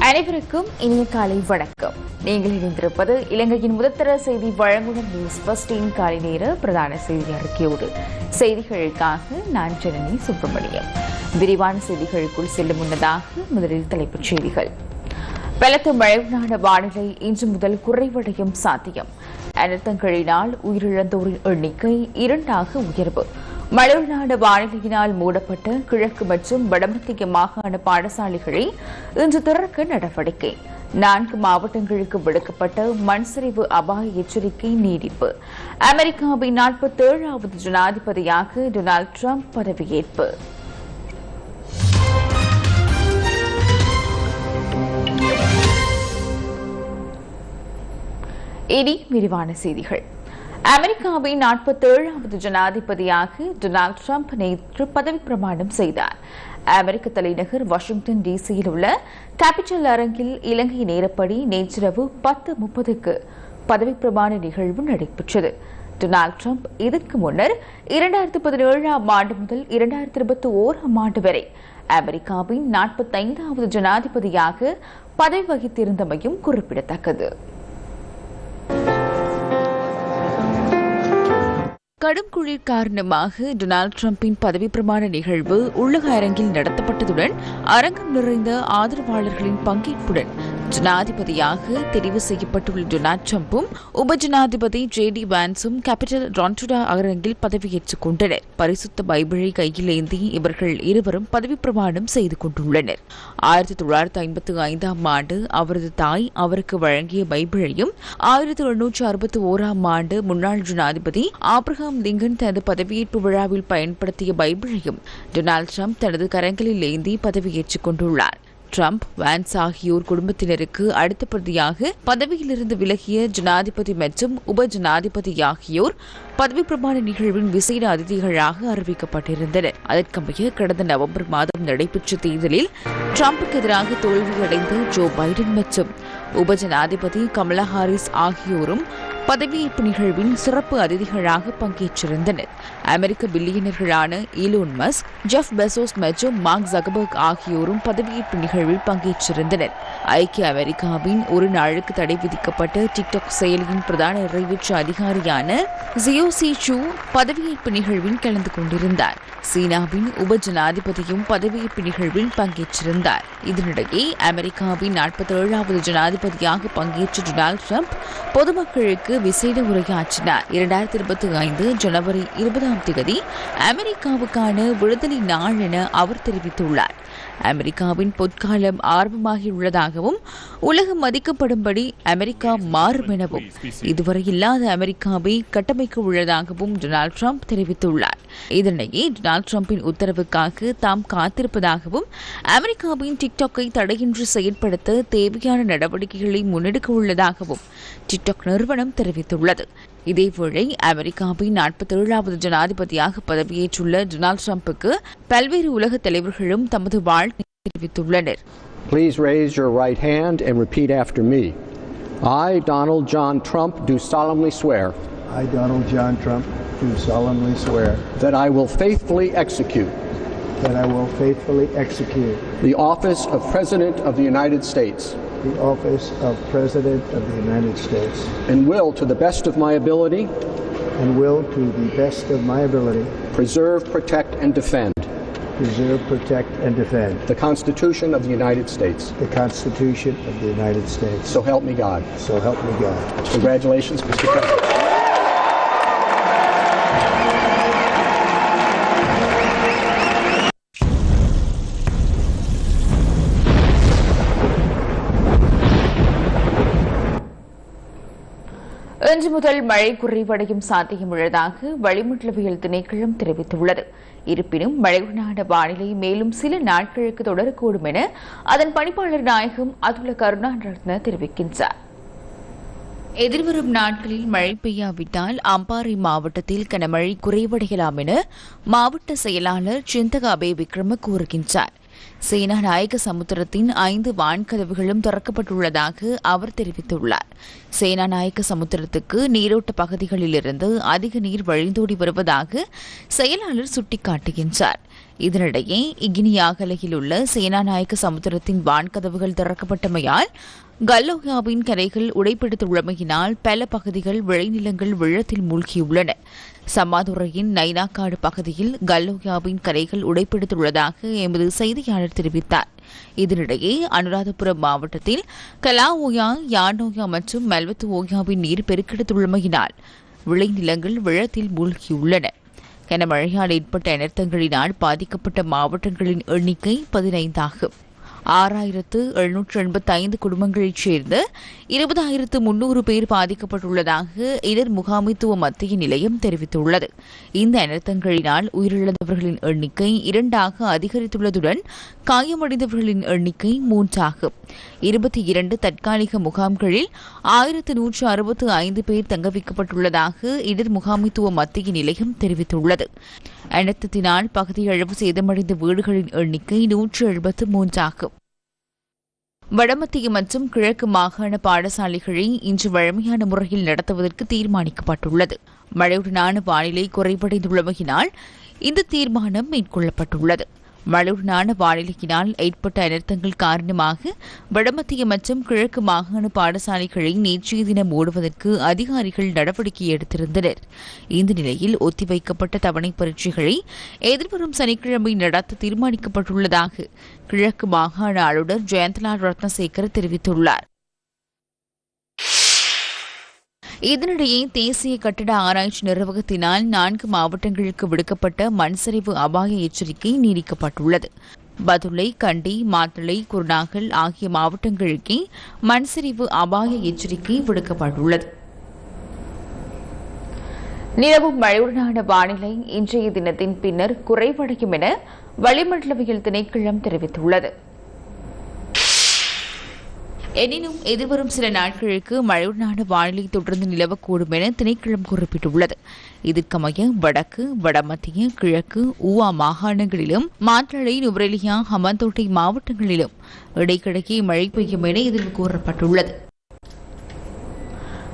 அனைவருக்கும் இனிய காலை வணக்கம். நீங்கள் இணைந்திருப்பது இலங்கையின் முதற்தர செய்தி வழங்குடன் நியூஸ் பஸ்டின் காலை நேர பிரதான செய்தி அறிக்கையோடு. செய்திகளுக்காக நான் ஜனனி சுப்பிரமணியம். விரிவான செய்திகளுக்குள் செல்லும் முன்னதாக முதலில் தலைப்புச் செய்திகள். பலத்த மழையான வானிலை இன்று முதல் குறைவடையும் சாத்தியம். அனர்த்தங்களினால் உயிரிழந்தோரின் எண்ணிக்கை இரண்டாக உயர்வு. மலர்நாடு வானிலையினால் மூடப்பட்ட கிழக்கு மற்றும் வடமத்திய மாகாண பாடசாலைகளை இன்று திறக்க நடவடிக்கை. நான்கு மாவட்டங்களுக்கு விடுக்கப்பட்ட மண்சரிவு அபாய எச்சரிக்கை நீடிப்பு. அமெரிக்காவின் நாற்பத்தேழாவது ஜனாதிபதியாக டொனால்டு டிரம்ப் பதவியேற்பு. இனி விரிவான செய்திகள். அமெரிக்காவின் நாற்பத்தேழாவது ஜனாதிபதியாக டொனால்டு டிரம்ப் நேற்று பதவி பிரமாணம் செய்தார். அமெரிக்க தலைநகர் வாஷிங்டன் டிசியில் உள்ள கேபிட்டல் அரங்கில் இலங்கை நேரப்படி நேற்றிரவு பத்து முப்பதுக்கு பதவி பிரமாண நிகழ்வு நடைபெற்றது. டொனால்டு டிரம்ப் இதற்கு முன்னர் இரண்டாயிரத்தி பதினேழாம் ஆண்டு முதல் இரண்டாயிரத்தி இருபத்தி ஓராம் ஆண்டு வரை அமெரிக்காவின் நாற்பத்தைந்தாவது ஜனாதிபதியாக பதவி வகித்திருந்தமையும் குறிப்பிடத்தக்கது. கடும் குளிர் காரணமாக டொனால்டு டிரம்பின் பதவி பிரமாண நிகழ்வு உள்ளக அரங்கில் நடத்தப்பட்டதுடன் அரங்கம் நிறைந்த ஆதரவாளர்களின் பங்கேற்புடன் ஜனாதிபதியாக தெரிவு செய்யப்பட்டுள்ள டொனால்ட் ட்ரம்பும் உப ஜனாதிபதி ஜே டி வான்ஸும் கேபிட்டல் ரான்டுடா அரங்கில் பதவியேற்றுக் கொண்டனர். பரிசுத்த பைபிளை கையில் ஏந்தி இவர்கள் இருவரும் பதவி பிரமாணம் செய்து கொண்டுள்ளனர். ஆயிரத்தி தொள்ளாயிரத்தி ஐம்பத்தி ஐந்தாம் ஆண்டு அவரது தாய் அவருக்கு வழங்கிய பைபிளையும் ஆயிரத்தி எழுநூற்றி அறுபத்தி ஓராம் ஆண்டு முன்னாள் ஜனாதிபதி ஆப்ரஹாம் லிங்கன் தனது பதவியேற்பு விழாவில் பயன்படுத்திய பைபிளையும் டொனால்டு ட்ரம்ப் தனது கரங்களில் ஏந்தி பதவியேற்றுக் கொண்டுள்ளார். ட்ரம்ப் வான்ஸ் ஆகியோர் குடும்பத்தினருக்கு அடுத்தபடியாக பதவியிலிருந்து விலகிய ஜனாதிபதி மற்றும் உப ஜனாதிபதி ஆகியோர் பதவி பிரமாண நிகழ்வின் விசேட அதிதிகளாக அறிவிக்கப்பட்டிருந்தனர். அதற்கமைய கடந்த நவம்பர் மாதம் நடைபெற்ற தேர்தலில் டிரம்புக்கு எதிராக தோல்வியடைந்த ஜோ பைடன் மற்றும் உப ஜனாதிபதி கமலா ஹாரிஸ் ஆகியோரும் பதவியேற்பு நிகழ்வின் சிறப்பு அதிதிகளாக பங்கேற்றிருந்தனர். அமெரிக்க பில்லியனர்களான ஈலோன் மஸ்க் ஜெஃப் பெசோஸ் மற்றும் மார்க் ஜகபர்க் ஆகியோரும் பதவியேற்பு நிகழ்வில் பங்கேற்றிருந்தனர். ஐக்கிய அமெரிக்காவின் ஒரு நாளுக்கு தடை விதிக்கப்பட்ட டிக்டாக் செயலியின் பிரதான நிறைவேற்று அதிகாரியான ஜியோ சி சூ பதவியேற்பு நிகழ்வில் கலந்து கொண்டிருந்தார். சீனாவின் உப ஜனாதிபதியும் பதவியேற்பு நிகழ்வில் பங்கேற்றிருந்தார். இதனிடையே அமெரிக்காவின் நாற்பத்தி ஏழாவது ஜனாதிபதியாக பங்கேற்ற டொனால்டு ட்ரம்ப் பொதுமக்களுக்கு விசேட உரையாற்றினார். இரண்டாயிரத்தி இருபத்தி ஐந்து ஜனவரி இருபதாம் தேதி அமெரிக்காவுக்கான விடுதலை நாள் என அவர் தெரிவித்துள்ளார். அமெரிக்காவின் பொற்காலம் ஆரம்பமாகியுள்ளதாகவும் உலகம் மதிக்கப்படும்படி அமெரிக்கா மாறும் எனவும் இதுவரை இல்லாத அமெரிக்காவை கட்டமைக்க உள்ளதாகவும் டொனால்டு ட்ரம்ப் தெரிவித்துள்ளார். இதனிடையே டொனால்டு ட்ரம்பின் உத்தரவுக்காக தாம் காத்திருப்பதாகவும் அமெரிக்காவின் டிக்டாக்கை தடையின்றி செயற்படுத்த தேவையான நடவடிக்கைகளை முன்னெடுக்க உள்ளதாகவும் டிக்டாக் நிறுவனம் தெரிவித்துள்ளது. இதேவேளை அமெரிக்காவின் நாற்பத்தி ஏழாவது ஜனாதிபதியாக பதவியேற்றுள்ள டொனால்டு ட்ரம்புக்கு பல்வேறு உலக தலைவர்களும் தமது வாழ்த்து தெரிவித்துள்ளனர் Please raise your right hand and repeat after me. I, Donald John Trump, do solemnly swear I, Donald John Trump, do solemnly swear that I will faithfully execute that I will faithfully execute the office of President of the United States the office of President of the United States and will, to the best of my ability, and will, to the best of my ability, preserve, protect, and defend preserve, protect, and defend the Constitution of the United States. the Constitution of the United States. So help me God. So help me God. Congratulations, Mr. President. இன்று முதல் மழை குறைவடையும் சாத்தியம் உள்ளதாக வளிமண்டலவியல் திணைக்களம் தெரிவித்துள்ளது. இருப்பினும் மழையுடனான வானிலை மேலும் சில நாட்களுக்கு தொடரக்கூடும் என அதன் பணிப்பாளர் நாயகம் அதுல கருணாரத்ன தெரிவிக்கின்றார். எதிர்வரும் நாட்களில் மழை பெய்யாவிட்டால் அம்பாறை மாவட்டத்தில் கனமழை குறைவடையலாம் என மாவட்ட செயலாளர் சிந்தகாபே விக்ரம கூறுகின்றார். சேனா நாயக சமுத்திரத்தின் ஐந்து வான்கதவுகளும் திறக்கப்பட்டுள்ளதாக அவர் தெரிவித்துள்ளார். சேனா நாயக்க சமுத்திரத்துக்கு நீரோட்ட பகுதிகளிலிருந்து அதிக நீர் வழிந்தோடி வருவதாக செயலாளர் சுட்டிக்காட்டுகின்றார். இதனிடையே இகினியாகலையில் உள்ள சேனாநாயக்க சமுத்திரத்தின் வான்கதவுகள் திறக்கப்பட்டமையால் கல்லோயாவின் கரைகள் உடைப்பெடுத்துள்ளமையினால் பல பகுதிகள் விளைநிலங்கள் வெள்ளத்தில் மூழ்கியுள்ளன. சம்மாதுரையின் நைனாக்காடு பகுதியில் கல்லோயாவின் கரைகள் உடைப்பிடித்துள்ளதாக எமது செய்தியாளர் தெரிவித்தார். இதனிடையே அனுராதபுரம் மாவட்டத்தில் கலாஓயா யானோயா மற்றும் மெல்வத்து ஓயாவின் நீர் பெருக்கெடுத்துள்ளமையினால் விளைநிலங்கள் வெள்ளத்தில் மூழ்கியுள்ளன. கனமழையால் ஏற்பட்ட அனர்த்தங்களினால் பாதிக்கப்பட்ட மாவட்டங்களின் எண்ணிக்கை பதினைந்தாகும். ஆறாயிரத்து எழுநூற்று எண்பத்தி ஐந்து குடும்பங்களைச் சேர்ந்த இருபதாயிரத்து முன்னூறு பேர் பாதிக்கப்பட்டுள்ளதாக இடர் முகாமைத்துவ மத்திய நிலையம் தெரிவித்துள்ளது. இந்த அனர்த்தங்களினால் உயிரிழந்தவர்களின் எண்ணிக்கை இரண்டாக அதிகரித்துள்ளதுடன் காயமடைந்தவர்களின் எண்ணிக்கை மூன்றாகும். இருபத்தி இரண்டு தற்காலிக முகாம்களில் ஆயிரத்து நூற்று அறுபத்து ஐந்து பேர் தங்க வைக்கப்பட்டுள்ளதாக இடர் முகாமைத்துவ மத்திய நிலையம் தெரிவித்துள்ளது. அனர்த்தத்தினால் பகுதியளவு சேதமடைந்த வீடுகளின் எண்ணிக்கை நூற்று எழுபத்து மூன்றாகும். வடமத்திய மற்றும் கிழக்கு மாகாண பாடசாலைகளை இன்று வழமையான முறையில் நடத்துவதற்கு தீர்மானிக்கப்பட்டுள்ளது. மழையுடனான வானிலை குறைவடைந்துள்ளமையினால் இந்த தீர்மானம் மேற்கொள்ளப்பட்டுள்ளது. மழையுடனான வானிலையினால் ஏற்பட்ட அனர்த்தங்கள் காரணமாக வடமத்திய மற்றும் கிழக்கு மாகாண பாடசாலைகளை நேற்றைய தினம் மூடுவதற்கு அதிகாரிகள் நடவடிக்கை எடுத்திருந்தனர். இந்த நிலையில் ஒத்திவைக்கப்பட்ட தவணை பரீட்சைகளை எதிர்வரும் சனிக்கிழமை நடத்த தீர்மானிக்கப்பட்டுள்ளதாக கிழக்கு மாகாண ஆளுநர் ஜெயந்தலால் ரத்னசேகர் தெரிவித்துள்ளார். இதனிடையே தேசிய கட்டட ஆராய்ச்சி நிர்வாகத்தினால் நான்கு மாவட்டங்களுக்கு விடுக்கப்பட்ட மண்சரிவு அபாய எச்சரிக்கை நீடிக்கப்பட்டுள்ளது. பதுளை கண்டி மாத்தளை குருநாகல் ஆகிய மாவட்டங்களுக்கே மண்சரிவு அபாய எச்சரிக்கை விடுக்கப்பட்டுள்ளது. நிலவும் மழையுடனான வானிலை இன்றைய தினத்தின் பின்னர் குறைவடையும் என வளிமண்டலவியல் திணைக்களம் தெரிவித்துள்ளது. எனினும் எதிர்வரும் சில நாட்களுக்கு மழையுடனான வானிலை தொடர்ந்து நிலவக்கூடும் என திணைக்களம் குறிப்பிட்டுள்ளது. இதற்கமைய வடக்கு வடமத்திய கிழக்கு ஊவா மாகாணங்களிலும் மாற்றலை நுவரெலியா ஹமந்தோட்டை மாவட்டங்களிலும் இடைக்கிடையே மழை பெய்யும் என இதில் கூறப்பட்டுள்ளது.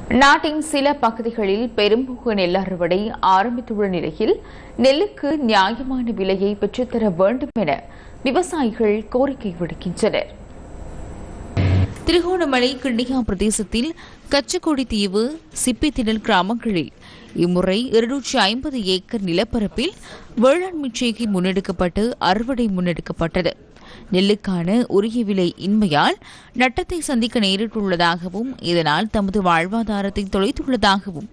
நாட்டின் சில பகுதிகளில் பெரும்புக நெல் அறுவடை ஆரம்பித்துள்ள நிலையில் நெல்லுக்கு நியாயமான விலையை பெற்றுத்தர வேண்டும் என விவசாயிகள் கோரிக்கை விடுக்கின்றனர். திருகோணமலை கிண்ணியா பிரதேசத்தில் கச்சக்கொடி தீவு சிப்பித்திடல் கிராமங்களில் இம்முறை இருநூற்றி ஐம்பது ஏக்கர் நிலப்பரப்பில் வேளாண்மை செய்கை முன்னெடுக்கப்பட்டு அறுவடை முன்னெடுக்கப்பட்டது. நெல்லுக்கான உரிய விலை இன்மையால் நட்டத்தை சந்திக்க நேரிட்டுள்ளதாகவும் இதனால் தமது வாழ்வாதாரத்தை தொலைத்துள்ளதாகவும்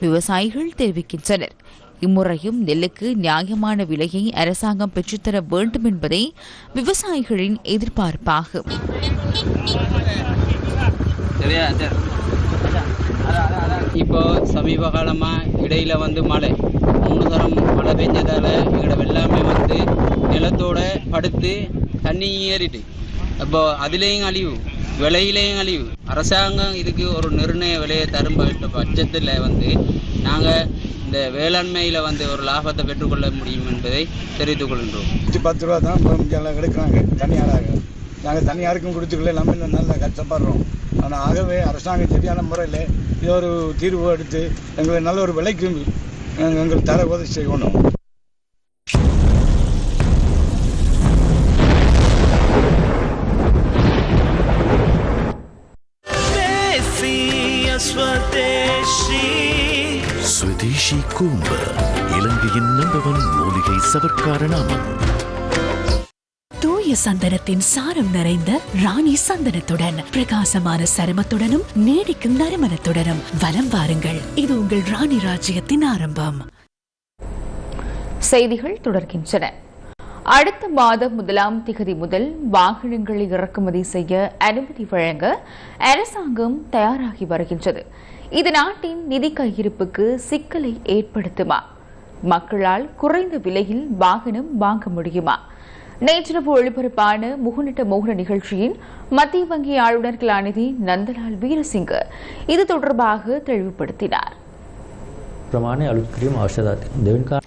விவசாயிகள் தெரிவிக்கின்றனர். இம்முறையும் நெல்லுக்கு நியாயமான விலையை அரசாங்கம் பெற்றுத்தர வேண்டும் என்பதே விவசாயிகளின் எதிர்பார்ப்பாகும் இப்போ சமீப காலமாக இடையில வந்து மழை. மூணு தரம் மழை பெஞ்சதால எங்களோட வெள்ளாமை வந்து நிலத்தோட படுத்து தண்ணி ஏறிட்டு. அப்போ அதுலேயும் அழிவு. விலையிலேயும் அழிவு அரசாங்கம் இதுக்கு ஒரு நிர்ணய விலையை தரும் பட்சத்தில் வந்து நாங்கள் இந்த வேளாண்மையில் வந்து ஒரு லாபத்தை பெற்றுக்கொள்ள முடியும் என்பதை தெரிவித்துக் கொள்கின்றோம். நூற்றி பத்து ரூபா தான் எல்லாம் எடுக்கிறாங்க தனியாராக. நாங்கள் தனியாருக்கும் கொடுத்துக்கல எல்லாமே இன்னும் நல்லா கஷ்டப்படுறோம். ஆனால் ஆகவே அரசாங்கம் சரியான முறையில் இது ஒரு தீர்வு எடுத்து எங்களுக்கு நல்ல ஒரு விலைக்கு எங்களுக்கு தர உதவி செய்யணும். கூம்பு. இலங்கையின் நம்பர் ஒன் மூலிகை சவர்க்கார நாமம். தூய சந்தனத்தின் சாரம் நிறைந்த ராணி சந்தனத்துடன் பிரகாசமான சருமத்துடனும் நீடிக்கும் நறுமணத்துடனும் வலம் வாருங்கள். இது உங்கள் ராணி ராஜ்யத்தின் ஆரம்பம். செய்திகள் தொடர்கின்றன. அடுத்த மாதம் முதலாம் திகதி முதல் வாகனங்களை இறக்குமதி செய்ய அனுமதி வழங்க அரசாங்கம் தயாராகி வருகின்றது. இது நாட்டின் நிதி கையிருப்புக்கு சிக்கலை ஏற்படுத்துமா? மக்களால் குறைந்த விலையில் வாகனம் வாங்க முடியுமா? நேற்றிரவு ஒளிபரப்பான முகுநட்ட மோகன நிகழ்ச்சியில் மத்திய வங்கி ஆளுநர் கலாநிதி நந்தலால் வீரசிங்க இது தொடர்பாக தெளிவுபடுத்தினார்.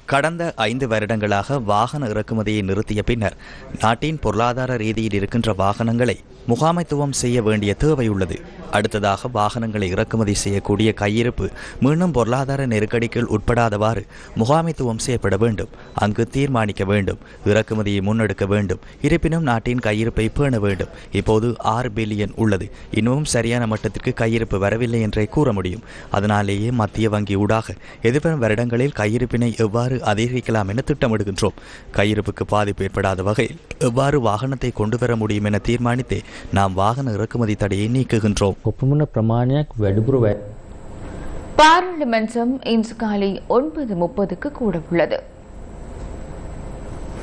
கடந்த ஐந்து வருடங்களாக வாகன இறக்குமதியை நிறுத்திய பின்னர் நாட்டின் பொருளாதார ரீதியில் இருக்கின்ற வாகனங்களை முகாமைத்துவம் செய்ய வேண்டிய தேவை உள்ளது அடுத்ததாக வாகனங்களை இறக்குமதி செய்யக்கூடிய கையிருப்பு மீண்டும் பொருளாதார நெருக்கடிக்குள் உட்படாதவாறு முகாமைத்துவம் செய்யப்பட வேண்டும். அங்கு தீர்மானிக்க வேண்டும் இறக்குமதியை முன்னெடுக்க வேண்டும் இருப்பினும் நாட்டின் கையிருப்பை பேண வேண்டும். இப்போது ஆறு பில்லியன் உள்ளது. இன்னமும் சரியான மட்டத்திற்கு கையிருப்பு வரவில்லை என்றே கூற முடியும். அதனாலேயே மத்திய வங்கி ஊடாக எதிர்வரும் வருடங்களில் கையிருப்பினை எவ்வாறு அதிகரிக்கலாம் என திட்டமிடுகின்றோம். கையிருப்புக்கு பாதிப்பு ஏற்படாத வகையில் எவ்வாறு வாகனத்தை கொண்டு வர முடியும் என தீர்மானித்தே நாம் வாகன இறக்குமதி தடையை நீக்குகின்றோம். பாராளுமன்றம் இன்று காலை ஒன்பது முப்பதுக்கு கூட உள்ளது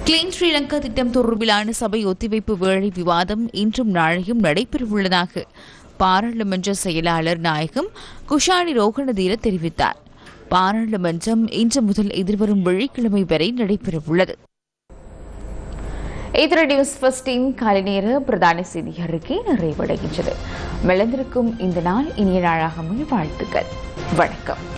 கிளீன் ஸ்ரீலங்கா திட்டம் தொடர்பிலான சபை ஒத்திவைப்பு வேலை விவாதம் இன்றும் நாளையும் நடைபெறவுள்ளதாக பாராளுமன்ற செயலாளர் நாயகம் குஷாணி ரோகணதீர தெரிவித்தார். பாராளுமன்றம் இன்று முதல் எதிர்வரும் வெள்ளிக்கிழமை வரை நடைபெறவுள்ளது. இத்துடன் நியூஸ் ஃபர்ஸ்டின் காலை நேர பிரதான செய்தி அறிக்கை நிறைவடைகின்றது. மிளந்திருக்கும் இந்த நாள் இனிய நாளாக வாழ்த்துக்கள். வணக்கம்.